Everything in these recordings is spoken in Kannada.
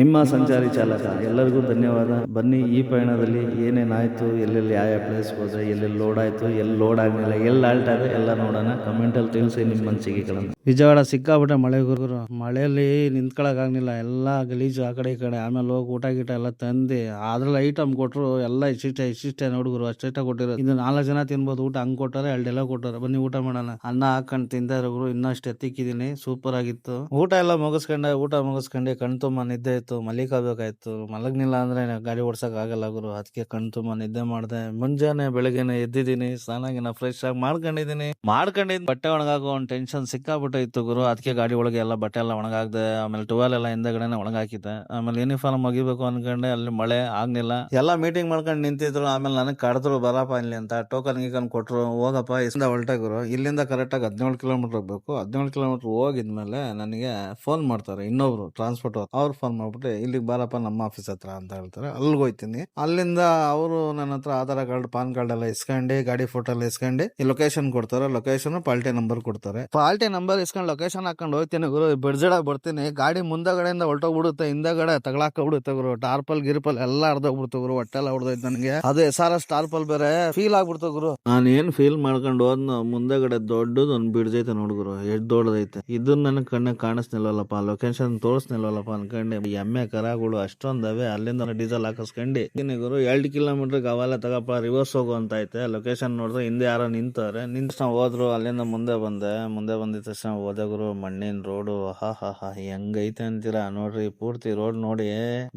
ನಿಮ್ಮ ಸಂಚಾರಿ ಚಾಲಕ, ಎಲ್ಲರಿಗೂ ಧನ್ಯವಾದ. ಬನ್ನಿ ಈ ಪಯಣದಲ್ಲಿ ಏನೇನಾಯಿತು ಎಲ್ಲೆಲ್ಲಿ ಯಾವ ಪ್ಲೇಸ್ ಹೋದ್ರೆ ಎಲ್ಲೆಲ್ಲಿ ಲೋಡ್ ಆಯಿತು, ಎಲ್ಲಿ ಲೋಡ್ ಆಗಲಿಲ್ಲ, ಎಲ್ಲಿ ಆಲ್ಟ್ ಎಲ್ಲ ನೋಡೋಣ. ಕಮೆಂಟಲ್ಲಿ ತಿಳಿಸಿ ನಿಮ್ಮ ಮನಸ್ಸಿಗೆಗಳನ್ನು ವಿಜಯವಾಡ ಸಿಕ್ಕಾಬಿಟ್ಟೆ ಮಳೆ ಗುರುಗುರು. ಮಳೆಯಲ್ಲಿ ನಿಂತ್ಕೊಳ್ಳೋಕ್ಕಾಗಲಿಲ್ಲ ಎಲ್ಲ ಗಲೀಜು ಆ ಕಡೆ ಈ ಕಡೆ, ಆಮೇಲೆ ಹೋಗಿ ಊಟ ಗೀಟ ಎಲ್ಲ ತಂದು, ಅದ್ರಲ್ಲಿ ಐಟಮ್ ಕೊಟ್ಟರು ಎಲ್ಲ ಇಷ್ಟಿಷ್ಟೇ ಇಷ್ಟಿಷ್ಟೇ ನೋಡುಗರು ಅಷ್ಟಿಷ್ಟ ಕೊಟ್ಟಿರೋ ಇದು ನಾಲ್ಕು ಜನ ತಿನ್ಬೋದು, ಊಟ ಹಂಗೆ ಕೊಟ್ಟಾರೆ ಎರಡೆಲ್ಲ ಕೊಟ್ಟಾರೆ ಬನ್ನಿ ಊಟ ಮಾಡೋಣ. ಅನ್ನ ಹಾಕೊಂಡು ತಿಂದ ಗುರು, ಇನ್ನಷ್ಟು ಎತ್ತಿಕ್ಕಿದ್ದೀನಿ. ಸೂಪರ್ ಆಗಿತ್ತು. ಊಟ ಎಲ್ಲ ಮುಗಿಸ್ಕೊಂಡೆ, ಊಟ ಮುಗಿಸ್ಕೊಂಡೆ ಕಣ್ತುಂಬ ನಿದ್ದೆ ಇತ್ತು ಮಲಿಕೋಬೇಕಾಯ್ತು ಮಲಗ್ನಿಲ್ಲ ಅಂದ್ರೆ ಗಾಡಿ ಆಗಲ್ಲ ಗುರು. ಅದಕ್ಕೆ ಕಣ್ ತುಂಬ ನಿದ್ದೆ ಮಾಡ್ದೆ. ಮುಂಜಾನೆ ಬೆಳಗ್ಗೆನೆ ಎದ್ದಿದ್ದೀನಿ ಸ್ನಾನಾಗಿನ ಫ್ರೆಶ್ ಆಗಿ ಮಾಡ್ಕೊಂಡಿದ್ದೀನಿ. ಮಾಡ್ಕೊಂಡಿದ್ದು ಬಟ್ಟೆ ಒಣಗಾಕೋ ಒಂದು ಟೆನ್ಷನ್ ಸಿಕ್ಕಾಬಿಟ್ಟಿತ್ತು ಗುರು. ಅದಕ್ಕೆ ಗಾಡಿ ಒಳಗೆ ಎಲ್ಲ ಬಟ್ಟೆ ಎಲ್ಲ ಒಣಗಾಗ್ದೆ. ಆಮೇಲೆ ಟುವೆಲ್ ಎಲ್ಲ ಹಿಂದೆಗಡೆನೆ ಒಣಗಾಕಿದ್ದೆ. ಆಮೇಲೆ ಯೂನಿಫಾರ್ಮ್ ಒಗಿಬೇಕು ಅನ್ಕೊಂಡೆ, ಅಲ್ಲಿ ಮಳೆ ಆಗ್ಲಿಲ್ಲ. ಎಲ್ಲ ಮೀಟಿಂಗ್ ಮಾಡ್ಕೊಂಡು ನಿಂತಿದ್ರು. ಆಮೇಲೆ ನನಗೆ ಕಡಿದ್ರು, ಬರಪ್ಪ ಇಲ್ಲಿ ಅಂತ ಟೋಕನ್ ಗೀಕನ್ ಕೊಟ್ರು, ಹೋಗಪ್ಪ, ಇಲ್ಲಿಂದ ಹೊರಟೆ ಗುರು. ಇಲ್ಲಿಂದ ಕರೆಕ್ಟಾಗಿ ಹದಿನೇಳು ಕಿಲೋಮೀಟರ್ ಹೋಗ್ಬೇಕು. ಹದಿನೇಳು ಕಿಲೋಮೀಟರ್ ಹೋಗಿದ್ಮೇಲೆ ನನಗೆ ಫೋನ್ ಮಾಡ್ತಾರೆ ಇನ್ನೊಬ್ರು ಟ್ರಾನ್ಸ್ಪೋರ್ಟ್ ಅವ್ರು. ಫೋನ್ ಮಾಡ್ಬಿಟ್ಟು ಇಲ್ಲಿಗೆ ಬಾರಪ್ಪ ನಮ್ಮ ಆಫೀಸ್ ಹತ್ರ ಅಂತ ಹೇಳ್ತಾರೆ. ಅಲ್ಲಿಗೆ ಹೋಯ್ತೀನಿ. ಅಲ್ಲಿಂದ ಅವರು ನನ್ನ ಹತ್ರ ಆಧಾರ್ ಕಾರ್ಡ್, ಪಾನ್ ಕಾರ್ಡ್ ಎಲ್ಲ ಇಸ್ಕೊಂಡು, ಗಾಡಿ ಫೋಟೋ ಎಲ್ಲ ಇಸ್ಕೊಂಡು ಲೊಕೇಶನ್ ಕೊಡ್ತಾರೆ. ಲೊಕೇಶನ್ ಪಾಲ್ಟಿ ನಂಬರ್ ಕೊಡ್ತಾರೆ. ಪಾಲ್ಟಿ ನಂಬರ್ ಇಸ್ಕೊಂಡು ಲೊಕೇಶನ್ ಹಾಕೊಂಡು ಹೋಗ್ತೀನಿ ಗುರು. ಬಿಡ್ಜಡ ಬರ್ತೀನಿ. ಗಾಡಿ ಮುಂದಗಡೆಯಿಂದ ಹೊರಟೋಗ್ಬಿಡುತ್ತೆ, ಹಿಂದಗಡೆ ತಗಳಾಕ ಬಿಡುತ್ತೆ ಗುರು. ಟಾರ್ಪಲ್, ಗಿರ್ಪಲ್ ಎಲ್ಲ ಹರ್ದೋಗ್ಬಿಡ್ತು ಗುರು. ಹೊಟ್ಟೆಲ್ಲ ಹೊಡೆದೋಯ್ತು ನನಗೆ. ಅದು ಎಸ್ ಆರ್ ಎಸ್ ಟಾರ್ಪಲ್ ಬೇರೆ ಫೀಲ್ ಆಗ್ಬಿಡ್ತು ಗುರು. ನಾನು ಏನ್ ಫೀಲ್ ಮಾಡ್ಕೊಂಡು ಹೋದ್ ಮುಂದಗಡೆ ದೊಡ್ಡದು ಒಂದ್ ನೋಡು ಗುರು. ಎಷ್ಟ್ ದೊಡ್ಡದೈತೆ. ಇದನ್ನ ನನಗೆ ಕಣ್ಣಿಗೆ ಕಾಣಿಸ್ನಿಲ್ವಲ್ಲಪ್ಪ ಲೊಕೇಶನ್ ತೋರಿಸ್ನಿಲ್ವಲ್ಲಪ್ಪ ಅನ್ಕೊಂಡೆ. ಎಮ್ಮೆ ಕರಗಳು ಅಷ್ಟೊಂದವೆ ಅಲ್ಲಿಂದ ಡೀಸೆಲ್ ಹಾಕಿಸ್ಕೊಂಡು ಗುರು. ಎರಡು ಕಿಲೋಮೀಟರ್ ಅವೆಲ್ಲ ತಗಪ್ಪ, ರಿವರ್ಸ್ ಹೋಗು ಅಂತ ಐತೆ. ಲೊಕೇಶನ್ ನೋಡಿದ್ರೆ ಹಿಂದೆ ಯಾರೋ ನಿಂತವ್ರೆ. ನಿಂತ ಹೋದ್ರು, ಅಲ್ಲಿಂದ ಮುಂದೆ ಬಂದೆ. ಮುಂದೆ ಬಂದಿದ ತಕ್ಷಣ ಹೋದೆ ಗುರು, ಮಣ್ಣಿನ ರೋಡು. ಹಾ ಹಾ ಹಾ, ಹೆಂಗೈತೆ ಅಂತೀರಾ? ನೋಡ್ರಿ, ಪೂರ್ತಿ ರೋಡ್ ನೋಡಿ.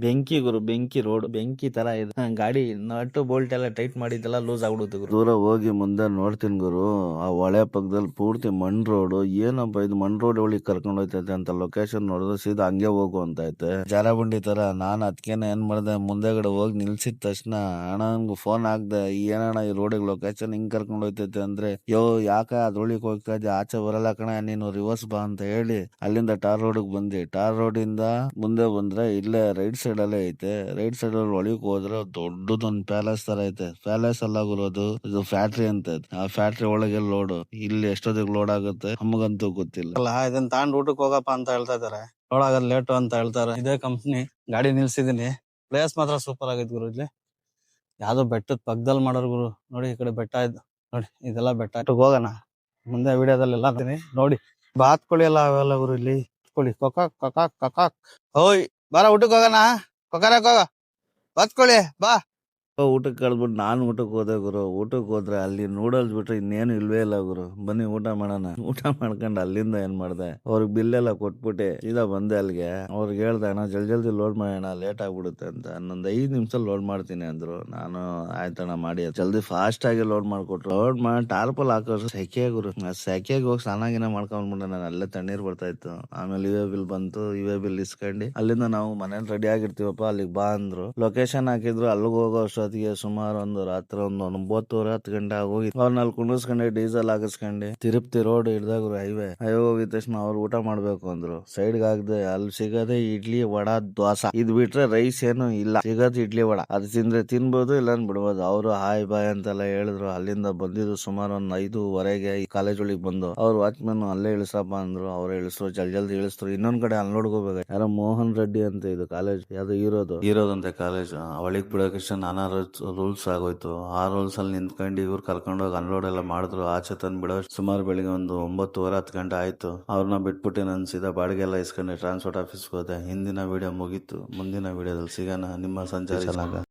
ಬೆಂಕಿ ಗುರು, ಬೆಂಕಿ ರೋಡ್. ಬೆಂಕಿ ತರ ಇದೆ. ಗಾಡಿ ನಟ್ಟು ಬೋಲ್ಟ್ ಎಲ್ಲ ಟೈಟ್ ಮಾಡಿದ್ದೆಲ್ಲ ಲೂಸ್ ಆಗ್ಬಿಡುತ್ತೆ ದೂರ ಹೋಗಿ ಮುಂದೆ ನೋಡ್ತೀನಿ ಗುರು. ಆ ಹೊಳೆ ಪಕ್ಕದಲ್ಲಿ ಪೂರ್ತಿ ಮಣ್ ರೋಡ್. ಏನಪ್ಪ ಇದು ಮಣ್ ರೋಡ್ ಒಳಗೆ ಕರ್ಕೊಂಡು ಹೋಯ್ತೈತೆ ಅಂತ ಲೊಕೇಶನ್ ನೋಡಿದ್ರೆ ಸೀದಾ ಹಂಗೆ ಹೋಗು ಅಂತ ಐತೆ. ಜಾರಬಂಡಿ ತರ. ನಾನ್ ಅದಕ್ಕೇನೆ ಏನ್ ಮಾಡ್ದೆ ಮುಂದೆಗಡೆ ಹೋಗಿ ನಿಲ್ಸಿದ ತಕ್ಷಣ ಅಣ್ಣ ನಂಗ ಫೋನ್ ಹಾಕ್ದೆ ಏನಣ್ಣ ಈ ರೋಡಿಗೆ ಲೊಕೇಶನ್ ಹಿಂಗ್ ಕರ್ಕೊಂಡು ಹೋಯ್ತೈತೆ? ಅಂದ್ರೆ, ಯೋ, ಯಾಕ ಅದ್ರೊಳಗೆ ಹೋಗ್ತಾ ಇದ್ದೆ ಆಚೆ ಬರಲ್ಲ ಕಣ, ನೀನು ರಿವರ್ಸ್ ಬಾ ಅಂತ ಹೇಳಿ ಅಲ್ಲಿಂದ ಟಾರ್ ರೋಡ್ ಬಂದಿ. ಟಾರ್ ರೋಡ್ ಇಂದ ಮುಂದೆ ಬಂದ್ರೆ ಇಲ್ಲೇ ರೈಟ್ ಸೈಡ್ ಅಲ್ಲೇ ಐತೆ. ರೈಟ್ ಸೈಡ್ ಅಲ್ಲಿ ಒಳಗೆ ಹೋದ್ರೆ ದೊಡ್ಡದೊಂದ್ ಪ್ಯಾಲೇಸ್ ತರ ಐತೆ. ಪ್ಯಾಲೇಸ್ ಅಲ್ಲ ಗುರೋದು ಇದು ಫ್ಯಾಕ್ಟ್ರಿ ಅಂತ. ಆ ಫ್ಯಾಕ್ಟ್ರಿ ಒಳಗೆ ಲೋಡ್ ಇಲ್ಲಿ ಎಷ್ಟೊತ್ತಿಗೆ ಲೋಡ್ ಆಗುತ್ತೆ? ನಮಗಂತೂ ಗೊತ್ತಿಲ್ಲ. ಅಲ್ಲ ಇದನ್ನ ತಾಂಡ್ ಊಟಕ್ಕೆ ಹೋಗಪ್ಪ ಅಂತ ಹೇಳ್ತಾ ಇದಾರೆ. ಲೋಡ್ ಲೇಟ್ ಅಂತ ಹೇಳ್ತಾರೆ. ಇದೇ ಕಂಪ್ನಿ ಗಾಡಿ ನಿಲ್ಸಿದೀನಿ ಪ್ಲೇಸ್ ಮಾತ್ರ ಸೂಪರ್ ಆಗೈತೆ ಗುರು ಇಲ್ಲಿ. ಯಾವ್ದೋ ಬೆಟ್ಟದ ಪಕ್ಕದಲ್ಲಿ ಮಾಡೋರು ಗುರು. ನೋಡಿ ಈ ಕಡೆ ಬೆಟ್ಟ ಇದ್ದು ನೋಡಿ ಇದೆಲ್ಲ ಬೆಟ್ಟ. ಇಟ್ಟು ಹೋಗೋಣ. ಮುಂದೆ ವಿಡಿಯೋದಲ್ಲಿ ಎಲ್ಲ ನೋಡಿ ಬಾತ್ಕೊಳ್ಳಿ ಎಲ್ಲ ಅವೆಲ್ಲ ಗುರು ಇಲ್ಲಿ. ಕೊಳಿ, ಕೊಕಾಕ್ ಕೊಕಾಕ್ ಕೊಕಾಕ್. ಹೋಯ್, ಬಾರ ಊಟಕ್ಕೆ ಹೋಗೋಣ. ಕೊಕರಕ್ ಹೋಗ. ಬಾತ್ಕೊಳ್ಳಿ ಬಾ. ಊಟಕ್ಕೆ ಕಳ್ದ್ಬಿಟ್ಟು ನಾನು ಊಟಕ್ಕೆ ಹೋದೆ ಗುರು. ಊಟಕ್ಕೆ ಹೋದ್ರೆ ಅಲ್ಲಿ ನೂಡಲ್ಸ್ ಬಿಟ್ರೆ ಇನ್ನೇನು ಇಲ್ವೇ ಇಲ್ಲ ಗುರು. ಬನ್ನಿ ಊಟ ಮಾಡೋಣ. ಊಟ ಮಾಡ್ಕೊಂಡು ಅಲ್ಲಿಂದ ಏನ್ ಮಾಡ್ದೆ? ಅವ್ರಿಗೆ ಬಿಲ್ ಎಲ್ಲ ಕೊಟ್ಬಿಟ್ಟೆ. ಸೀದಾ ಬಂದೆ ಅಲ್ಲಿಗೆ. ಅವ್ರಿಗೆ ಹೇಳ್ದೆ, ಅಣ್ಣ, ಜಲ್ದಿ ಜಲ್ದಿ ಲೋಡ್ ಮಾಡೋಣ. ಲೇಟ್ ಆಗ್ಬಿಡುತ್ತೆ ಅಂತ. ಇನ್ನೊಂದ್ ಐದು ನಿಮಿಷ ಲೋಡ್ ಮಾಡ್ತೀನಿ ಅಂದ್ರು. ನಾನು ಆಯ್ತಣ್ಣ ಮಾಡಿ. ಜಲ್ದಿ ಫಾಸ್ಟ್ ಆಗಿ ಲೋಡ್ ಮಾಡ್ಕೊಟ್ರು. ಲೋಡ್ ಮಾಡಿ ಟಾರ್ಪಲ್ ಹಾಕೋರು ಸೆಕೆ ಗುರು. ಸೆಕೆಗೆ ಹೋಗಿ ಸ್ನಾನಾಗಿನ ಮಾಡ್ಕೊಂಡ್ಬಿಟ್ಟೆ ನಾನು. ಅಲ್ಲೇ ತಣ್ಣೀರ್ ಬರ್ತಾ ಇತ್ತು. ಆಮೇಲೆ ಇವೇ ಬಿಲ್ ಬಂತು. ಇವೇ ಬಿಲ್ ಇಸ್ಕೊಂಡು ಅಲ್ಲಿಂದ ನಾವು ಮನೇಲಿ ರೆಡಿ ಆಗಿರ್ತೀವಪ್ಪ, ಅಲ್ಲಿಗೆ ಬಾ ಅಂದ್ರು. ಲೊಕೇಶನ್ ಹಾಕಿದ್ರು. ಅಲ್ಲಿಗೆ ಹೋಗೋ ಅಷ್ಟೊತ್ತಿಗೆ ಸುಮಾರು ಒಂದು ರಾತ್ರಿ ಒಂದು ಒಂಬತ್ತುವರೆ ಹತ್ತು ಗಂಟೆ ಆಗೋಗಿ ಅವ್ರನ್ನಲ್ಲಿ ಕುಂಡಿಸ್ಕೊಂಡೆ ಡೀಸೆಲ್ ಹಾಕಿಸ್ಕೊಂಡೆ. ತಿರುಪ್ತಿ ರೋಡ್ ಹಿಡ್ದಾಗ್ರು ಹೈವೇ ಹೈವೇ ಹೋಗಿದ ತಕ್ಷಣ ಅವ್ರು ಊಟ ಮಾಡ್ಬೇಕು ಅಂದ್ರು. ಸೈಡ್ ಆಗದೆ ಅಲ್ಲಿ ಸಿಗದೆ ಇಡ್ಲಿ ವಡ ದ್ವಾಸ ಇದ್ ಬಿಟ್ರೆ ರೈಸ್ ಏನು ಇಲ್ಲ. ಸಿಗದ್ ಇಡ್ಲಿ ವಡ. ಅದು ತಿಂದ್ರೆ ತಿನ್ಬೋದು ಇಲ್ಲ ಬಿಡ್ಬೋದು. ಅವರು ಹಾಯ್ ಬಾಯ್ ಅಂತೆಲ್ಲ ಹೇಳಿದ್ರು. ಅಲ್ಲಿಂದ ಬಂದಿದ್ದು ಸುಮಾರು ಒಂದ್ ಐದೂವರೆಗೆ ಕಾಲೇಜ್ ಒಳಗೆ ಬಂದು. ಅವ್ರು ವಾಚ್ಮನ್ ಅಲ್ಲೇ ಇಳಿಸಪ್ಪ ಅಂದ್ರು. ಅವ್ರು ಇಳಿಸ್ರು ಜಲ್ ಜಲ್ದಿ ಇಳಿಸ್ರು. ಇನ್ನೊಂದ್ ಕಡೆ ಅಲ್ಲಿ ನೋಡ್ಕೋಬೇಕು. ಯಾರೋ ಮೋಹನ್ ರೆಡ್ಡಿ ಅಂತ ಇದು ಕಾಲೇಜ್ ಯಾವ್ದು ಇರೋದು. ಇರೋದಂತೆ ಕಾಲೇಜ್ ಅವಳಿಗೆ ಬಿಡೋಕೆ ನಾನಾ ರೂಲ್ಸ್ ಆಗೋಯ್ತು. ಆ ರೂಲ್ಸ್ ಅಲ್ಲಿ ನಿಂತ್ಕೊಂಡು ಇವ್ರು ಕರ್ಕೊಂಡೋಗಿ ಅನ್ಲೋಡ್ ಎಲ್ಲ ಮಾಡಿದ್ರು. ಆಚೆ ತಂದು ಬಿಡೋ ಸುಮಾರು ಬೆಳಿಗ್ಗೆ ಒಂದು ಒಂಬತ್ತುವರೆ ಹತ್ತು ಗಂಟೆ ಆಯ್ತು. ಅವ್ರನ್ನ ಬಿಟ್ಬಿಟ್ಟು ನಾನು ಸೀದಾ ಬಾಡಿಗೆ ಎಲ್ಲ ಇಸ್ಕೊಂಡು ಟ್ರಾನ್ಸ್ಪೋರ್ಟ್ ಆಫೀಸ್ಗೆ ಹೋದೆ. ಹಿಂದಿನ ವಿಡಿಯೋ ಮುಗೀತು. ಮುಂದಿನ ವಿಡಿಯೋದಲ್ಲಿ ಸಿಗೋಣ. ನಿಮ್ಮ ಸಂಚಾರ